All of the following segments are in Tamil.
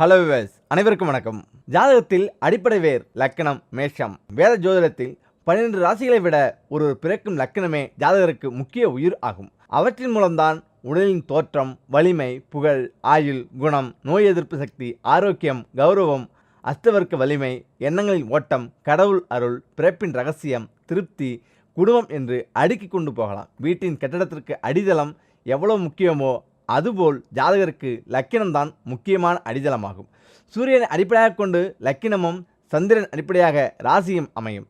ஹலோ விவேஸ் அனைவருக்கும் வணக்கம். ஜாதகத்தில் அடிப்படை வேர் லக்கணம் மேஷம். வேத ஜோதிடத்தில் பன்னிரண்டு ராசிகளை விட ஒரு பிறக்கும் லக்கணமே ஜாதகருக்கு முக்கிய உயிர் ஆகும். அவற்றின் மூலம்தான் உடலின் தோற்றம் வலிமை புகழ் ஆயுள் குணம் நோய் எதிர்ப்பு சக்தி ஆரோக்கியம் கௌரவம் அஸ்தவர்க்க வலிமை எண்ணங்களின் ஓட்டம் கடவுள் அருள் பிறப்பின் ரகசியம் திருப்தி குடும்பம் என்று அடுக்கி கொண்டு போகலாம். வீட்டின் கட்டடத்திற்கு அடித்தளம் எவ்வளோ முக்கியமோ அதுபோல் ஜாதகருக்கு லக்கினம்தான் முக்கியமான அடித்தளமாகும். சூரியனை அடிப்படையாக கொண்டு லக்கினமும் சந்திரன் அடிப்படையாக ராசியும் அமையும்.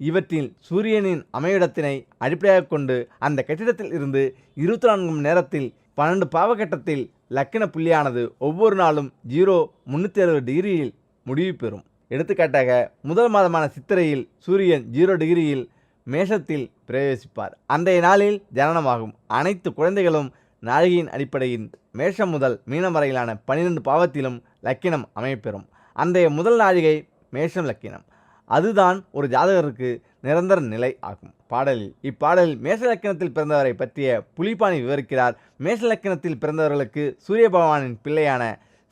இவற்றில் சூரியனின் அமைவிடத்தினை அடிப்படையாக கொண்டு அந்த கட்டிடத்தில் இருந்து இருபத்தி நான்கு மணி நேரத்தில் பன்னெண்டு பாவகட்டத்தில் லக்கின புள்ளியானது ஒவ்வொரு நாளும் ஜீரோ முந்நூற்றி அறுபது டிகிரியில் முடிவு பெறும். எடுத்துக்காட்டாக முதல் மாதமான சித்திரையில் சூரியன் ஜீரோ டிகிரியில் மேஷத்தில் பிரவேசிப்பார். அன்றைய நாளில் ஜனனமாகும். அனைத்து குழந்தைகளும் நாழிகையின் அடிப்படையில் மேஷம் முதல் மீனம் வரையிலான பன்னிரெண்டு பாவத்திலும் லக்கினம் அமையப்பெறும். அன்றைய முதல் நாழிகை மேஷம் லக்கினம். அதுதான் ஒரு ஜாதகருக்கு நிரந்தர நிலை ஆகும். பாடலில் இப்பாடலில் மேஷ லக்கணத்தில் பிறந்தவரை பற்றிய புலிபாணி விவரிக்கிறார். மேஷ லக்கணத்தில் பிறந்தவர்களுக்கு சூரிய பகவானின் பிள்ளையான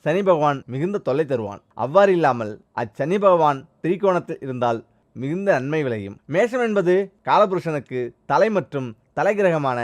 சனி பகவான் மிகுந்த தொல்லை தருவான். அவ்வாறு இல்லாமல் அச்சனி பகவான் திரிகோணத்தில் இருந்தால் மிகுந்த நன்மை விளையும். மேஷம் என்பது காலபுருஷனுக்கு தலை மற்றும் தலைகிரகமான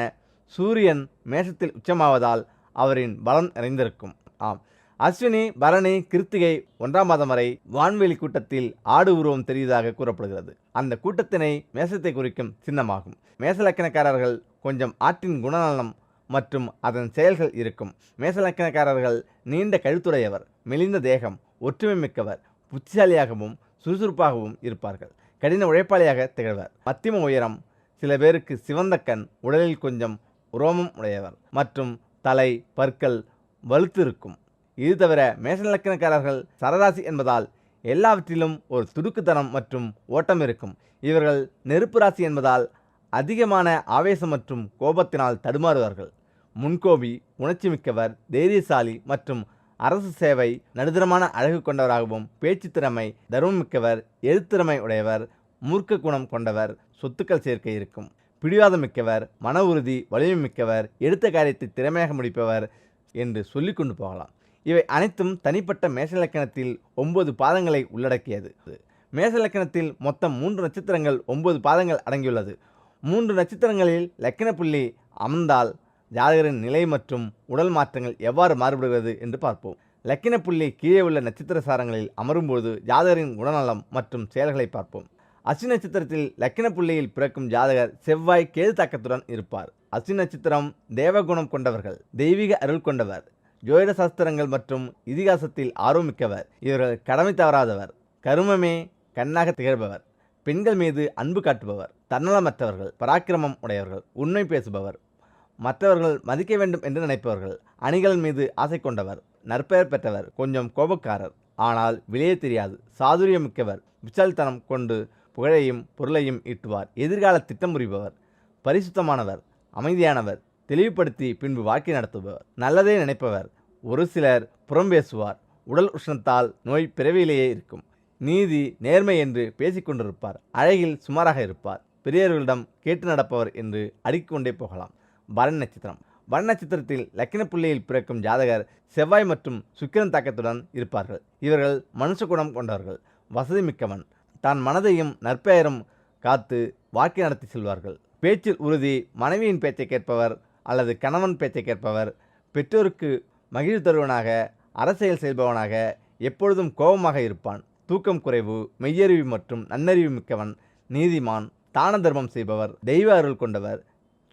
சூரியன் மேஷத்தில் உச்சமாவதால் அவரின் பலன் நிறைந்திருக்கும். ஆம். அஸ்வினி பரணி கிருத்திகை ஒன்றாம் மாதம் வரை வான்வெளி கூட்டத்தில் ஆடு உருவம் தெரிவதாக கூறப்படுகிறது. அந்த கூட்டத்தினை மேசத்தை குறிக்கும் சின்னமாகும். மேசலக்கணக்காரர்கள் கொஞ்சம் ஆற்றின் குணநலம் மற்றும் அதன் செயல்கள் இருக்கும். மேசலக்கணக்காரர்கள் நீண்ட கழுத்துடையவர் மெலிந்த தேகம் ஒற்றுமை மிக்கவர் புத்திசாலியாகவும் சுறுசுறுப்பாகவும் இருப்பார்கள். கடின உழைப்பாளியாக திகழ்வர். மத்திம உயரம் சில பேருக்கு சிவந்த கண் உடலில் கொஞ்சம் உரோமம் உடையவர். மற்றும் தலை பற்கள் வலுத்திருக்கும். இது தவிர மேசலக்கணக்காரர்கள் சரராசி என்பதால் எல்லாவற்றிலும் ஒரு துடுக்குத்தனம் மற்றும் ஓட்டம் இருக்கும். இவர்கள் நெருப்பு ராசி என்பதால் அதிகமான ஆவேசம் மற்றும் கோபத்தினால் தடுமாறுவார்கள். முன்கோபி உணர்ச்சி மிக்கவர் தைரியசாலி மற்றும் அரசு சேவை நடுத்தரமான அழகு கொண்டவராகவும் பேச்சு திறமை தர்மமிக்கவர் எழுத்திறமை உடையவர் மூர்க்க குணம் கொண்டவர் சொத்துக்கள் சேர்க்கை இருக்கும். பிடிவாதம் மிக்கவர் மன உறுதி வலிமை மிக்கவர் எடுத்த காரியத்தை திறமையாக முடிப்பவர் என்று சொல்லி கொண்டு போகலாம். இவை அனைத்தும் தனிப்பட்ட மேசலக்கணத்தில் ஒன்பது பாதங்களை உள்ளடக்கியது. மேசலக்கணத்தில் மொத்தம் மூன்று நட்சத்திரங்கள் ஒன்பது பாதங்கள் அடங்கியுள்ளது. மூன்று நட்சத்திரங்களில் லக்கண புள்ளி அமர்ந்தால் ஜாதகரின் நிலை மற்றும் உடல் மாற்றங்கள் எவ்வாறு மாறுபடுகிறது என்று பார்ப்போம். லக்கின புள்ளி கீழே உள்ள நட்சத்திர சாரங்களில் அமரும்போது ஜாதகரின் குணநலம் மற்றும் செயல்களை பார்ப்போம். அஸ்வி நட்சத்திரத்தில் லக்கின புள்ளியில் பிறக்கும் ஜாதகர் செவ்வாய் கேது தாக்கத்துடன் இருப்பார். அஸ்வி நட்சத்திரம் தேவகுணம் கொண்டவர்கள் தெய்வீக அருள் கொண்டவர் ஜோதிட சாஸ்திரங்கள் மற்றும் இதிகாசத்தில் ஆர்வமிக்கவர். இவர்கள் கடமை தவறாதவர் கருமமே கண்ணாக திகழ்பவர் பெண்கள் மீது அன்பு காட்டுபவர் தன்னலமற்றவர்கள் பராக்கிரமம் உடையவர்கள் உண்மை பேசுபவர். மற்றவர்கள் மதிக்க வேண்டும் என்று நினைப்பவர்கள் அணிகள் மீது ஆசை கொண்டவர் நற்பெயர் பெற்றவர் கொஞ்சம் கோபக்காரர். ஆனால் விலையே தெரியாது சாதுரியமிக்கவர் விசால்தனம் கொண்டு புகழையும் பொருளையும் ஈட்டுவார். எதிர்கால திட்டம் புரிபவர் பரிசுத்தமானவர் அமைதியானவர் தெளிவுபடுத்தி பின்பு வாழ்க்கை நடத்துபவர். நல்லதே நினைப்பவர் ஒரு சிலர் புறம் பேசுவார். உடல் உஷ்ணத்தால் நோய் பிறவியிலேயே இருக்கும். நீதி நேர்மை என்று பேசிக்கொண்டிருப்பார் அழகில் சுமாராக இருப்பார். பெரியவர்களிடம் கேட்டு நடப்பவர் என்று அடுக்கிக்கொண்டே போகலாம். பரண் நட்சத்திரம். பரண் நட்சத்திரத்தில் லக்கின புள்ளியில் பிறக்கும் ஜாதகர் செவ்வாய் மற்றும் சுக்கிரன் தாக்கத்துடன் இருப்பார்கள். இவர்கள் மனுஷ குணம் கொண்டவர்கள். வசதி மிக்கவன் தான் மனதையும் நற்பெயரும் காத்து வாழ்க்கை நடத்தி செல்வார்கள். பேச்சில் உறுதி மனைவியின் பேச்சை கேட்பவர் அல்லது கணவன் பேச்சை கேட்பவர் பெற்றோருக்கு மகிழ்வு தருவனாக அரசியல் செய்பவனாக எப்பொழுதும் கோபமாக இருப்பான். தூக்கம் குறைவு மெய்யறிவு மற்றும் நன்னறிவு மிக்கவன் நீதிமான் தான தர்மம் செய்பவர் தெய்வ அருள் கொண்டவர்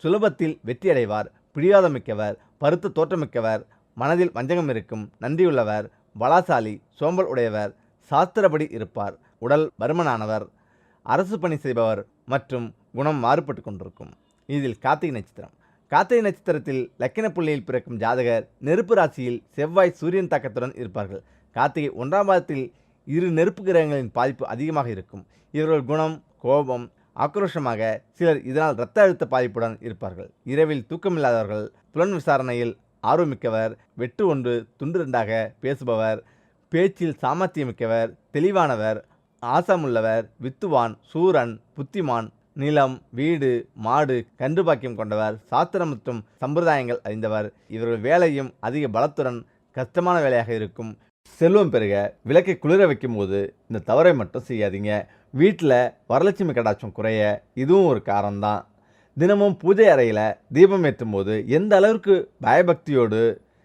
சுலபத்தில் வெற்றியடைவார் பிடிவாதமிக்கவர் பருத்த தோற்றமிக்கவர் மனதில் வஞ்சகம் இருக்கும் நன்றியுள்ளவர் பலாசாலி சோம்பல் உடையவர் சாஸ்திரப்படி இருப்பார். உடல் பருமனானவர் அரசு பணி செய்பவர் மற்றும் குணம் மாறுபட்டு கொண்டிருக்கும். இதில் கார்த்திகை நட்சத்திரம். கார்த்திகை நட்சத்திரத்தில் லக்கின புள்ளியில் பிறக்கும் ஜாதகர் நெருப்பு ராசியில் செவ்வாய் சூரியன் தாக்கத்துடன் இருப்பார்கள். கார்த்திகை ஒன்றாம் வாரத்தில் இரு நெருப்பு கிரகங்களின் பாதிப்பு அதிகமாக இருக்கும். இவர்கள் குணம் கோபம் ஆக்ரோஷமாக சிலர் இதனால் இரத்த அழுத்த பாதிப்புடன் இருப்பார்கள். இரவில் தூக்கமில்லாதவர்கள் புலன் விசாரணையில் ஆர்வமிக்கவர் வெட்டு ஒன்று துண்டு ரெண்டாக பேசுபவர் பேச்சில் சாமர்த்தியமிக்கவர் தெளிவானவர் ஆசமுள்ளவர் வித்துவான் சூரன் புத்திமான் நிலம் வீடு மாடு கன்று பாக்கியம் கொண்டவர் சாஸ்திரம் மற்றும் சம்பிரதாயங்கள் அறிந்தவர். இவர்கள் வேலையும் அதிக பலத்துடன் கஷ்டமான வேலையாக இருக்கும். செல்வம் பெருக விளக்கை குளிர வைக்கும்போது இந்த தவறை மட்டும் செய்யாதீங்க. வீட்டில் வரலட்சுமி கடாட்சம் குறைய இதுவும் ஒரு காரணம்தான். தினமும் பூஜை அறையில் தீபம் ஏற்றும் போது எந்த அளவுக்கு பயபக்தியோடு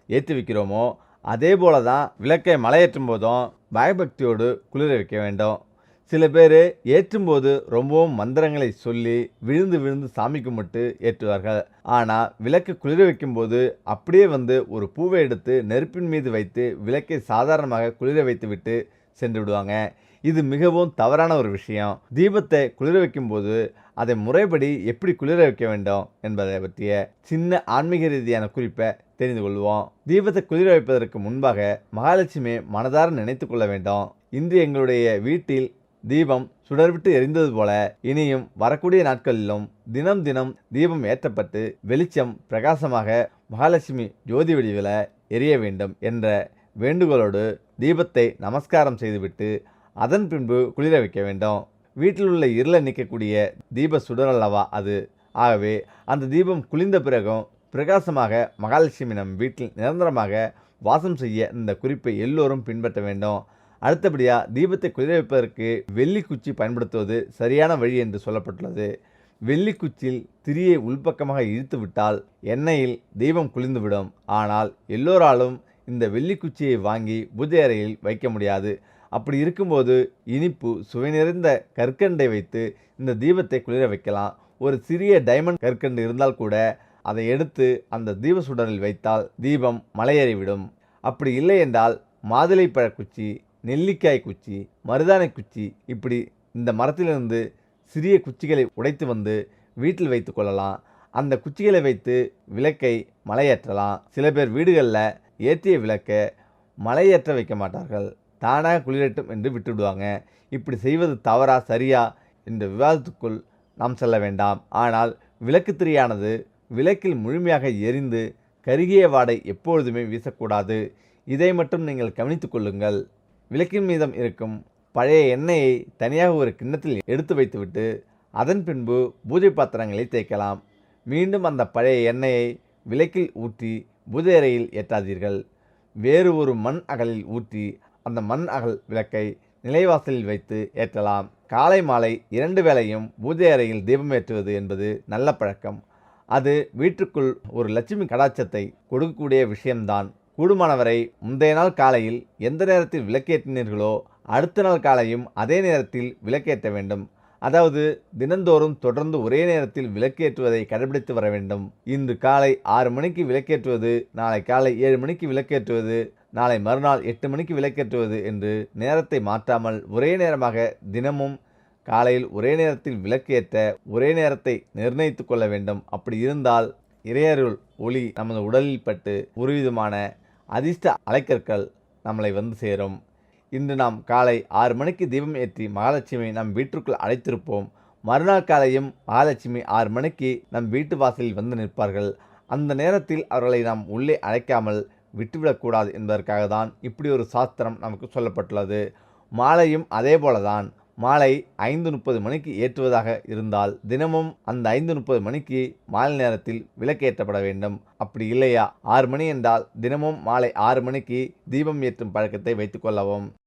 ஏற்றி வைக்கிறோமோ அதே போல தான் விளக்கை மலையேற்றும் போதும் பயபக்தியோடு குளிர வைக்க வேண்டும். சில பேர் ஏற்றும்போது ரொம்பவும் மந்திரங்களை சொல்லி விழுந்து விழுந்து சாமி கும்பிட்டு ஏற்றுவார்கள். ஆனால் விளக்கு குளிர வைக்கும்போது அப்படியே வந்து ஒரு பூவை எடுத்து நெருப்பின் மீது வைத்து விளக்கை சாதாரணமாக குளிர வைத்துவிட்டு சென்று விடுவாங்க இது மிகவும் தவறான ஒரு விஷயம். தீபத்தை குளிர வைக்கும்போது அதை முறைப்படி எப்படி குளிர வைக்க வேண்டும் என்பதை பற்றிய சின்ன ஆன்மீக ரீதியான குறிப்பை தெரிந்து கொள்வோம். தீபத்தை குளிர வைப்பதற்கு முன்பாக மகாலட்சுமி மனதார நினைத்து கொள்ள வேண்டும். இன்று எங்களுடைய வீட்டில் தீபம் சுடர்விட்டு எரிந்தது போல இனியும் வரக்கூடிய நாட்களிலும் தினம் தினம் தீபம் ஏற்றப்பட்டு வெளிச்சம் பிரகாசமாக மகாலட்சுமி ஜோதி வடிவில் எரிய வேண்டும் என்ற வேண்டுகோளோடு தீபத்தை நமஸ்காரம் செய்துவிட்டு அதன் பின்பு குளிர வைக்க வேண்டும். வீட்டில் உள்ள இருளை நிற்கக்கூடிய தீப சுடர் அல்லவா அது? ஆகவே அந்த தீபம் குளிர்ந்த பிறகும் பிரகாசமாக மகாலட்சுமி நம் வீட்டில் நிரந்தரமாக வாசம் செய்ய இந்த குறிப்பை எல்லோரும் பின்பற்ற வேண்டும். அடுத்தபடியாக தீபத்தை குளிர வைப்பதற்கு வெள்ளி குச்சி பயன்படுத்துவது சரியான வழி என்று சொல்லப்பட்டுள்ளது. வெள்ளி குச்சியில் திரியை உள்பக்கமாக இழுத்து விட்டால் எண்ணெயில் தீபம் குளிர்ந்துவிடும். ஆனால் எல்லோராலும் இந்த வெள்ளி குச்சியை வாங்கி பூஜை அறையில் வைக்க முடியாது. அப்படி இருக்கும்போது இனிப்பு சுவை நிறைந்த கற்கண்டை வைத்து இந்த தீபத்தை குளிர வைக்கலாம். ஒரு சிறிய டைமண்ட் கற்கண்டு இருந்தால் கூட அதை எடுத்து அந்த தீப சுடரில் வைத்தால் தீபம் மலையேறிவிடும். அப்படி இல்லை என்றால் மாதுளைப்பழ குச்சி நெல்லிக்காய் குச்சி மருதாணை குச்சி இப்படி இந்த மரத்திலிருந்து சிறிய குச்சிகளை உடைத்து வந்து வீட்டில் வைத்து கொள்ளலாம். அந்த குச்சிகளை வைத்து விளக்கை மலையேற்றலாம். சில பேர் வீடுகளில் ஏற்றிய விளக்கை மலையேற்ற வைக்க மாட்டார்கள். தானாக குளிரட்டும் என்று விட்டுவிடுவாங்க. இப்படி செய்வது தவறா சரியா என்ற விவாதத்துக்குள் நாம் செல்ல வேண்டாம். ஆனால் விளக்கு திரியானது விளக்கில் முழுமையாக எரிந்து கருகிய வாடை எப்பொழுதுமே வீசக்கூடாது. இதை மட்டும் நீங்கள் கவனித்துக் கொள்ளுங்கள். விளக்கின் மீதம் இருக்கும் பழைய எண்ணெயை தனியாக ஒரு கிண்ணத்தில் எடுத்து வைத்துவிட்டு அதன் பின்பு பூஜை பாத்திரங்களை தேய்க்கலாம். மீண்டும் அந்த பழைய எண்ணெயை விளக்கில் ஊற்றி பூஜை அறையில் ஏற்றாதீர்கள். வேறு ஒரு மண் அகலில் ஊற்றி அந்த மண் அகல் விளக்கை நிலைவாசலில் வைத்து ஏற்றலாம். காலை மாலை இரண்டு வேளையும் பூஜை அறையில் தீபம் ஏற்றுவது என்பது நல்ல பழக்கம். அது வீட்டுக்குள் ஒரு லட்சுமி கடாச்சத்தை கொடுக்கக்கூடிய விஷயம்தான். கூடுமானவரை முந்தைய நாள் காலையில் எந்த நேரத்தில் விளக்கேற்றினீர்களோ அடுத்த நாள் காலையும் அதே நேரத்தில் விளக்கேற்ற வேண்டும். அதாவது தினந்தோறும் தொடர்ந்து ஒரே நேரத்தில் விளக்கேற்றுவதை கடைபிடித்து வர வேண்டும். இன்று காலை ஆறு மணிக்கு விளக்கேற்றுவது நாளை காலை ஏழு மணிக்கு விளக்கேற்றுவது நாளை மறுநாள் எட்டு மணிக்கு விளக்கேற்றுவது என்று நேரத்தை மாற்றாமல் ஒரே நேரமாக தினமும் காலையில் ஒரே நேரத்தில் விளக்கேற்ற ஒரே நேரத்தை நிர்ணயித்து கொள்ள வேண்டும். அப்படி இருந்தால் இறையருள் ஒளி நமது உடலில் பட்டு ஒருவிதமான அதிர்ஷ்ட அலைக்கற்கள் நம்மளை வந்து சேரும். இன்று நாம் காலை ஆறு மணிக்கு தீபம் ஏற்றி மகாலட்சுமி நம் வீட்டிற்குள் அழைத்திருப்போம். மறுநாள் காலையும் மகாலட்சுமி ஆறு மணிக்கு நம் வீட்டு வாசலில் வந்து நிற்பார்கள். அந்த நேரத்தில் அவர்களை நாம் உள்ளே அழைக்காமல் விட்டுவிடக்கூடாது என்பதற்காக தான் இப்படி ஒரு சாஸ்திரம் நமக்கு சொல்லப்பட்டுள்ளது. மாலையும் அதே போல தான் மாலை ஐந்து முப்பது மணிக்கு ஏற்றுவதாக இருந்தால் தினமும் அந்த ஐந்து முப்பது மணிக்கு மாலை நேரத்தில் விளக்கேற்றப்பட வேண்டும். அப்படி இல்லையா? ஆறு மணி என்றால் தினமும் மாலை ஆறு மணிக்கு தீபம் ஏற்றும் பழக்கத்தை வைத்துக்கொள்ளவும்